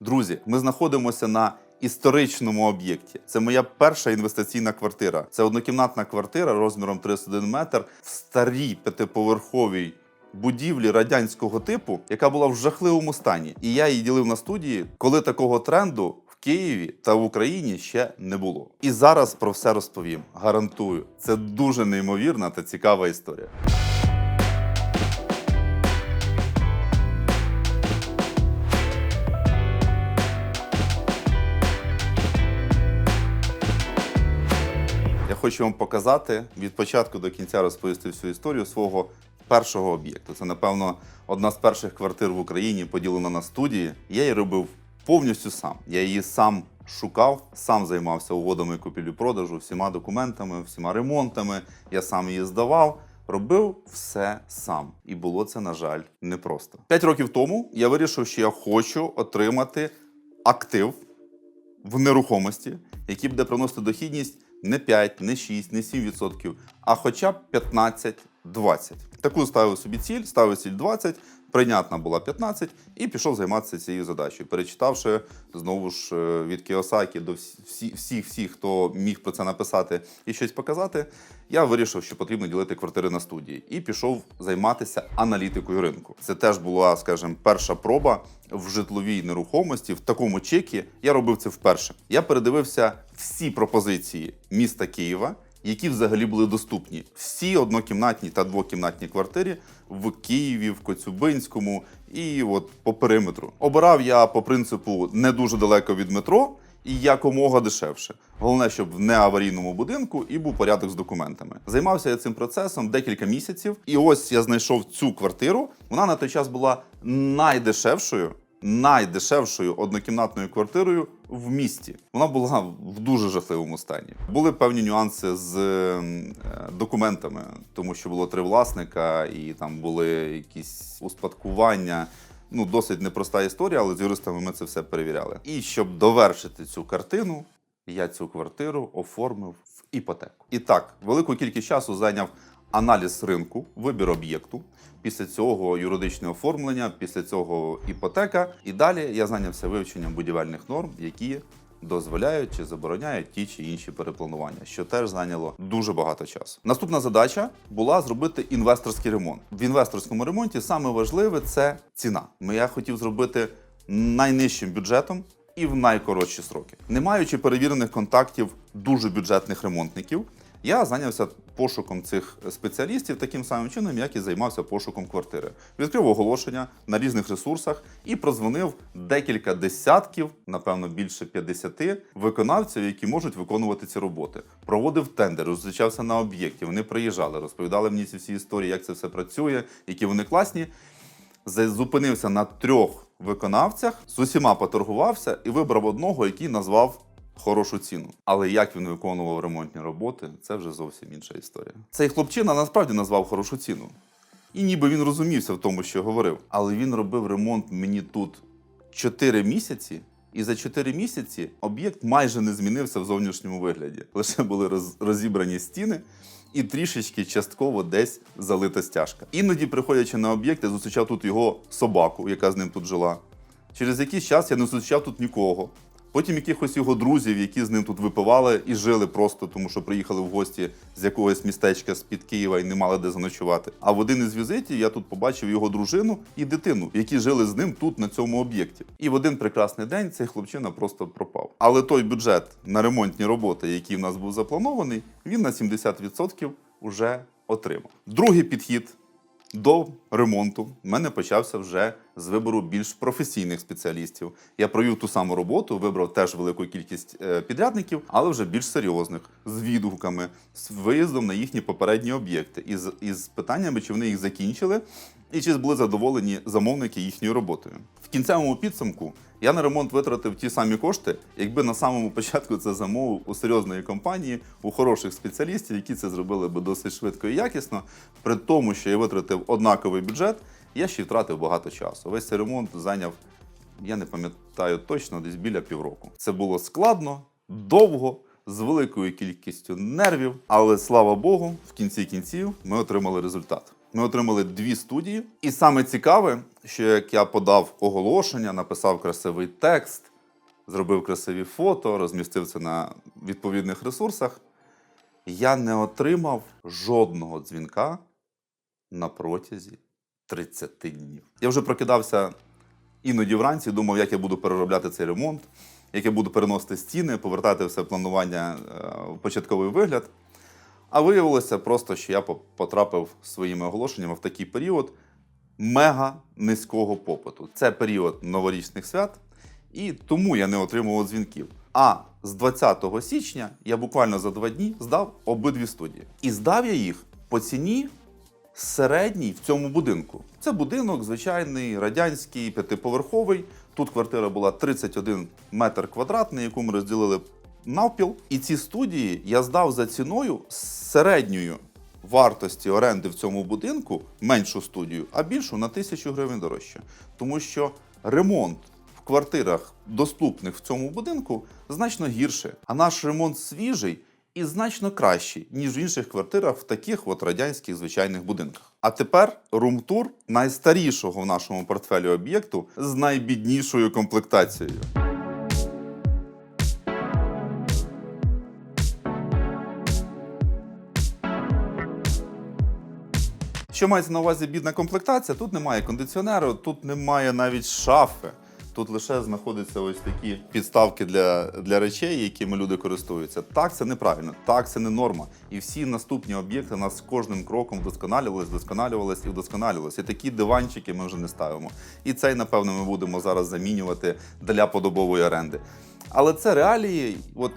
Друзі, ми знаходимося на історичному об'єкті. Це моя перша інвестиційна квартира. Це однокімнатна квартира розміром 31 метр в старій п'ятиповерховій будівлі радянського типу, яка була в жахливому стані. І я її ділив на студії, коли такого тренду. в Києві та в Україні ще не було. І зараз про все розповім. Гарантую, це дуже неймовірна та цікава історія. Хочу вам показати від початку до кінця розповісти всю історію свого першого об'єкту. Це, напевно, одна з перших квартир в Україні, поділена на студії. Я її робив повністю сам. Я її сам шукав, сам займався угодами купівлі-продажу, всіма документами, всіма ремонтами. Я сам її здавав. Робив все сам, і було це, на жаль, непросто. П'ять років тому я вирішив, що я хочу отримати актив в нерухомості, який буде приносити дохідність не 5, не 6, не 7%, а хоча б 15-20. Таку ставив собі ціль, ставив ціль 20, прийнятна була 15 і пішов займатися цією задачею. Перечитавши знову ж е, від Кіосакі до всі- всіх, всіх, хто міг про це написати і щось показати, я вирішив, що потрібно ділити квартири на студії, і пішов займатися аналітикою ринку. Це теж була, скажімо, перша проба в житловій нерухомості в такому чекі. Я робив це вперше. Я передивився всі пропозиції міста Києва. Які взагалі були доступні всі однокімнатні та двокімнатні квартири в Києві, в Коцюбинському і от по периметру. Обирав я по принципу не дуже далеко від метро і якомога дешевше. Головне, щоб в неаварійному будинку і був порядок з документами. Займався я цим процесом декілька місяців, і ось я знайшов цю квартиру. Вона на той час була найдешевшою. Найдешевшою однокімнатною квартирою в місті. Вона була в дуже жахливому стані. Були певні нюанси з е, документами, тому що було три власника, і там були якісь успадкування. Ну, досить непроста історія, але з юристами ми це все перевіряли. І щоб довершити цю картину, я цю квартиру оформив в іпотеку. І так, велику кількість часу зайняв аналіз ринку, вибір об'єкту. Після цього юридичне оформлення, після цього іпотека. І далі я зайнявся вивченням будівельних норм, які дозволяють чи забороняють ті чи інші перепланування, що теж зайняло дуже багато часу. Наступна задача була зробити інвесторський ремонт. В інвесторському ремонті саме важливе це ціна. Ми- Я хотів зробити найнижчим бюджетом. І в найкоротші сроки, не маючи перевірених контактів дуже бюджетних ремонтників, я зайнявся пошуком цих спеціалістів таким самим чином, як і займався пошуком квартири. Відкрив оголошення на різних ресурсах і прозвонив декілька десятків, напевно, більше 50 виконавців, які можуть виконувати ці роботи. Проводив тендери, зустрічався на об'єкті. Вони приїжджали, розповідали мені ці всі історії, як це все працює, які вони класні. Зупинився на трьох виконавцях, з усіма поторгувався і вибрав одного, який назвав хорошу ціну. Але як він виконував ремонтні роботи, це вже зовсім інша історія. Цей хлопчина насправді назвав хорошу ціну. І ніби він розумівся в тому, що говорив. Але він робив ремонт мені тут 4 місяці. І за 4 місяці об'єкт майже не змінився в зовнішньому вигляді. Лише були роз- розібрані стіни і трішечки частково десь залита стяжка. Іноді, приходячи на об'єкт, я зустрічав тут його собаку, яка з ним тут жила. Через якийсь час я не зустрічав тут нікого. Потім якихось його друзів, які з ним тут випивали і жили просто, тому що приїхали в гості з якогось містечка з-під Києва і не мали де заночувати. А в один із візитів я тут побачив його дружину і дитину, які жили з ним тут на цьому об'єкті. І в один прекрасний день цей хлопчина просто пропав. Але той бюджет на ремонтні роботи, який в нас був запланований, він на 70% вже отримав. Другий підхід до ремонту в мене почався вже з вибору більш професійних спеціалістів. Я провів ту саму роботу, вибрав теж велику кількість е, підрядників, але вже більш серйозних, з відгуками, з виїздом на їхні попередні об'єкти, і з, питаннями, чи вони їх закінчили, і чи були задоволені замовники їхньою роботою. В кінцевому підсумку я на ремонт витратив ті самі кошти, якби на самому початку це замовив у серйозної компанії, у хороших спеціалістів, які це зробили би досить швидко і якісно. При тому, що я витратив однаковий бюджет, я ще й втратив багато часу. Весь цей ремонт зайняв, я не пам'ятаю точно, десь біля півроку. Це було складно, довго. З великою кількістю нервів, але слава Богу, в кінці кінців ми отримали результат. Ми отримали дві студії. І саме цікаве, що як я подав оголошення, написав красивий текст, зробив красиві фото, розмістив це на відповідних ресурсах, я не отримав жодного дзвінка на протязі 30 днів. Я вже прокидався іноді вранці, думав, як я буду переробляти цей ремонт, як я буду переносити стіни, повертати все планування е, в початковий вигляд. А виявилося просто, що я по- потрапив своїми оголошеннями в такий період мега низького попиту. Це період новорічних свят, і тому я не отримував дзвінків. А з 20 січня я буквально за два дні здав обидві студії. І здав я їх по ціні середній в цьому будинку. Це будинок звичайний, радянський, п'ятиповерховий. Тут квартира була 31 метр квадратний, яку ми розділили навпіл. І ці студії я здав за ціною середньою вартості оренди в цьому будинку меншу студію, а більшу на тисячу гривень дорожче. Тому що ремонт в квартирах, доступних в цьому будинку, значно гірше. А наш ремонт свіжий і значно кращий, ніж в інших квартирах в таких от радянських звичайних будинках. А тепер румтур найстарішого в нашому портфелі об'єкту з найбіднішою комплектацією. Що мається на увазі бідна комплектація? Тут немає кондиціонеру, тут немає навіть шафи. Тут лише знаходяться ось такі підставки для, для речей, якими люди користуються. Так, це неправильно, так, це не норма. І всі наступні об'єкти нас з кожним кроком вдосконалювались, вдосконалювались і вдосконалювались. І такі диванчики ми вже не ставимо. І цей, напевно, ми будемо зараз замінювати для подобової оренди. Але це реалії, от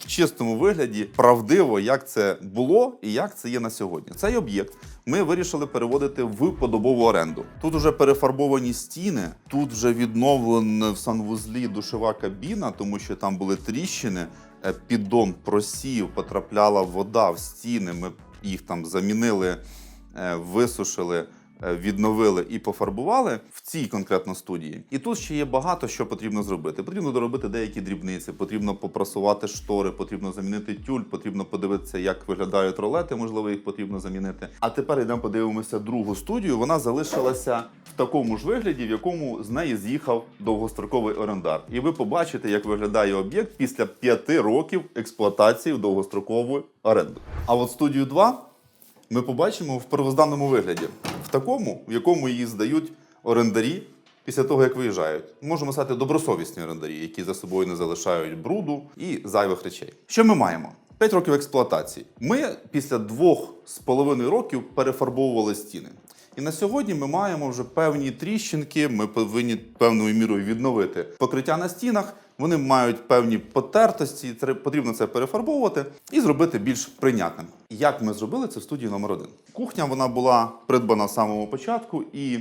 в чистому вигляді правдиво, як це було і як це є на сьогодні. Цей об'єкт ми вирішили переводити в подобову оренду. Тут вже перефарбовані стіни, тут вже відновлена в санвузлі душова кабіна, тому що там були тріщини. е, Піддон просів, потрапляла вода в стіни. Ми їх там замінили, е, висушили. Е, Відновили і пофарбували в цій конкретно студії. І тут ще є багато що потрібно зробити. Потрібно доробити деякі дрібниці, потрібно попрасувати штори, потрібно замінити тюль, потрібно подивитися, як виглядають ролети, можливо, їх потрібно замінити. А тепер йдемо подивимося другу студію. Вона залишилася в такому ж вигляді, в якому з неї з'їхав довгостроковий орендар. І ви побачите, як виглядає об'єкт після п'яти років експлуатації в довгострокову оренду. А от студію 2 ми побачимо в первозданному вигляді, такому, в якому її здають орендарі після того, як виїжджають. Можемо стати добросовісні орендарі, які за собою не залишають бруду і зайвих речей. Що ми маємо? П'ять років експлуатації. Ми після двох з половиною років перефарбовували стіни. І на сьогодні ми маємо вже певні тріщинки. Ми повинні певною мірою відновити покриття на стінах. Вони мають певні потертості. Потрібно це перефарбовувати і зробити більш прийнятним. Як ми зробили це в студії номер один? Кухня вона була придбана з самого початку, і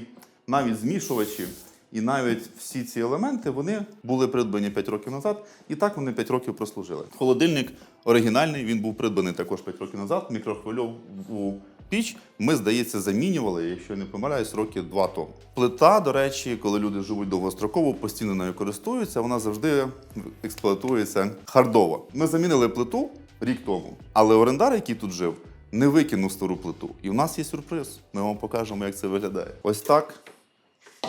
навіть змішувачі, і навіть всі ці елементи вони були придбані 5 років назад, і так вони 5 років прослужили. Холодильник оригінальний, він був придбаний також 5 років назад. Мікрохвильову піч ми, здається, замінювали, якщо не помиляюсь, роки два тому. Плита, до речі, коли люди живуть довгостроково, постійно нею користуються, вона завжди експлуатується хардово. Ми замінили плиту рік тому, але орендар, який тут жив, не викинув стару плиту. І у нас є сюрприз. Ми вам покажемо, як це виглядає. Ось так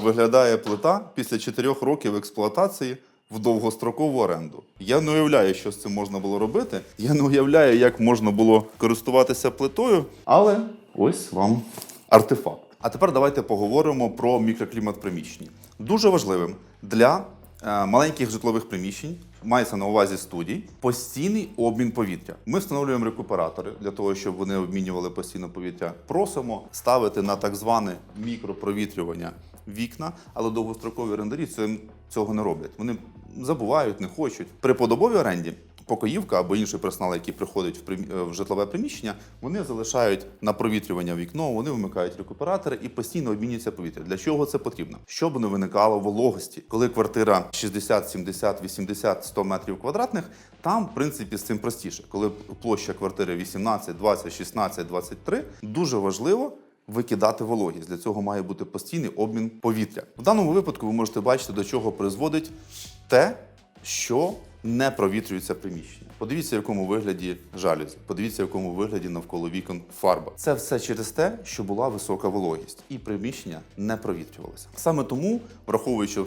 виглядає плита після 4 років експлуатації в довгострокову оренду. Я не уявляю, що з цим можна було робити. Я не уявляю, як можна було користуватися плитою. Але ось вам артефакт. А тепер давайте поговоримо про мікроклімат приміщень. Дуже важливим для е, маленьких житлових приміщень. Мається на увазі студій постійний обмін повітря. Ми встановлюємо рекуператори для того, щоб вони обмінювали постійно повітря. Просимо ставити на так зване мікропровітрювання вікна, але довгострокові орендарі цього не роблять. Вони забувають, не хочуть. При подобовій оренді покоївка або інший персонал, який приходить в, примі- е, в житлове приміщення, вони залишають на провітрювання вікно, вони вимикають рекуператори і постійно обмінюється повітря. Для чого це потрібно? Щоб не виникало вологості. Коли квартира 60, 70, 80, 100 метрів квадратних, там, в принципі, з цим простіше. Коли площа квартири 18, 20, 16, 23, дуже важливо. Викидати вологість. Для цього має бути постійний обмін повітря. В даному випадку ви можете бачити, до чого призводить те, що не провітрюється приміщення. Подивіться, в якому вигляді жалюзі, подивіться, в якому вигляді навколо вікон фарба. Це все через те, що була висока вологість, і приміщення не провітрювалося. Саме тому, враховуючи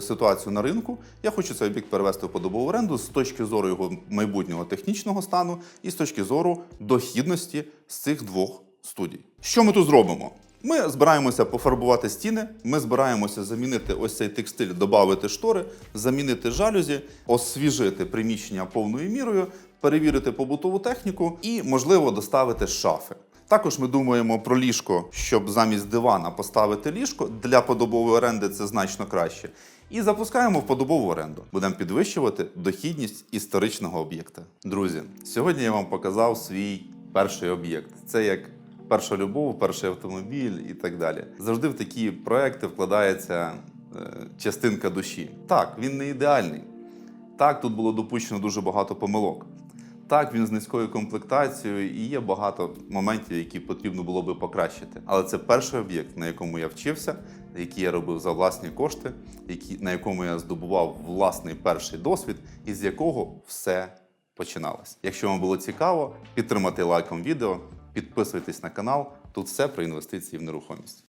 ситуацію на ринку, я хочу цей об'єкт перевести в подобову оренду з точки зору його майбутнього технічного стану і з точки зору дохідності з цих двох студій. Що ми тут зробимо? Ми збираємося пофарбувати стіни, ми збираємося замінити ось цей текстиль, додати штори, замінити жалюзі, освіжити приміщення повною мірою, перевірити побутову техніку і, можливо, доставити шафи. Також ми думаємо про ліжко, щоб замість дивана поставити ліжко. Для подобової оренди це значно краще. І запускаємо в подобову оренду. Будемо підвищувати дохідність історичного об'єкта. Друзі, сьогодні я вам показав свій перший об'єкт. Це як перша любов, перший автомобіль і так далі. Завжди в такі проекти вкладається е, частинка душі. Так, він не ідеальний. Так, тут було допущено дуже багато помилок. Так, він з низькою комплектацією і є багато моментів, які потрібно було би покращити. Але це перший об'єкт, на якому я вчився, який я робив за власні кошти, які, на якому я здобував власний перший досвід, і з якого все починалось. Якщо вам було цікаво, підтримати лайком відео, підписуйтесь на канал. Тут все про інвестиції в нерухомість.